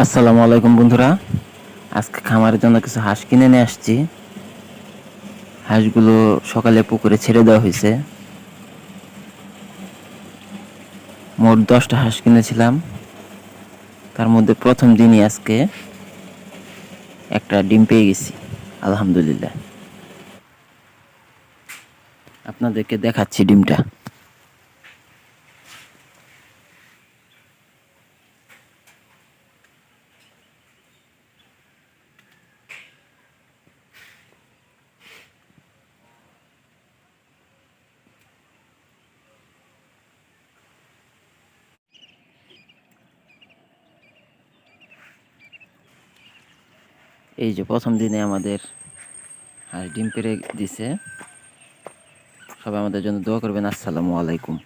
আসসালামু আলাইকুম বন্ধুরা। আজকে খামারের জন্য কিছু হাঁস কিনে নিয়ে আসছি। হাঁসগুলো সকালে পুকুরে ছেড়ে দেওয়া হয়েছে। মোট দশটা হাঁস কিনেছিলাম। তার মধ্যে প্রথম দিনই আজকে একটা ডিম পেয়ে গেছি, আলহামদুলিল্লাহ। আপনাদেরকে দেখাচ্ছি ডিমটা। এই যে প্রথম দিনে আমাদের হাঁস ডিম পেরে দিছে। সবাই আমাদের জন্য দোয়া করবেন। আসসালামু আলাইকুম।